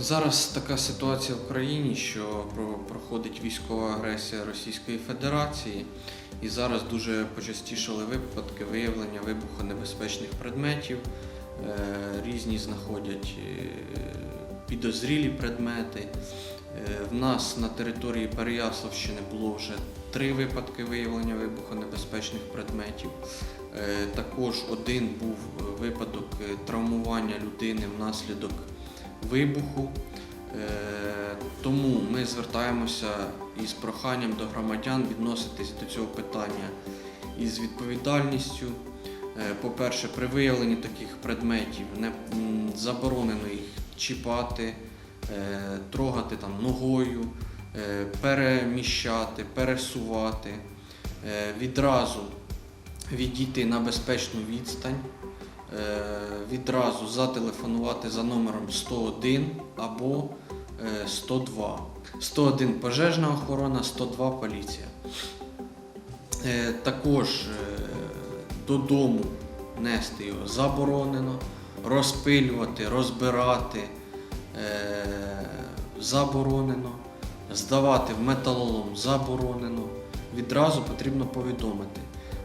Зараз така ситуація в країні, що проходить військова агресія Російської Федерації, і зараз дуже почастішали випадки виявлення вибухонебезпечних предметів. Е, Різні знаходять е, підозрілі предмети. Е, В нас на території Переяславщини було вже три випадки виявлення вибухонебезпечних предметів. Е, Також один був е, випадок е, травмування людини внаслідок вибуху. Тому ми звертаємося із проханням до громадян відноситись до цього питання із відповідальністю. По-перше, при виявленні таких предметів не заборонено їх чіпати, трогати там ногою, переміщати, пересувати, відразу відійти на безпечну відстань, е, відразу зателефонувати за номером 101 або е, 102. 101 пожежна охорона, 102 поліція. Е, Також е, додому нести його заборонено, розпилювати, розбирати е, заборонено, здавати в металолом заборонено. Відразу потрібно повідомити.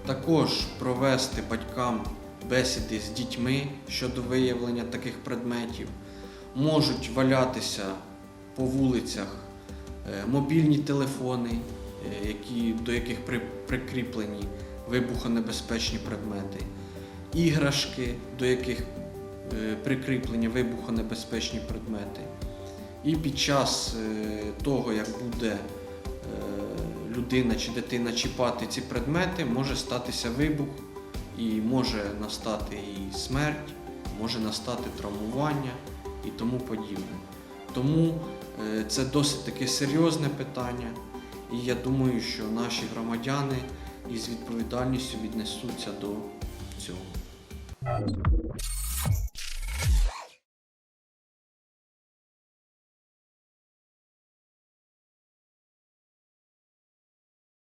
Також провести батькам бесіди з дітьми щодо виявлення таких предметів. Можуть валятися по вулицях е, мобільні телефони, е, які, до яких при, прикріплені вибухонебезпечні предмети, іграшки, до яких е, прикріплені вибухонебезпечні предмети. І під час того, як буде людина чи дитина чіпати ці предмети, може статися вибух і може настати і смерть, може настати травмування і тому подібне. Тому е, це досить таке серйозне питання, і я думаю, що наші громадяни із відповідальністю віднесуться до цього.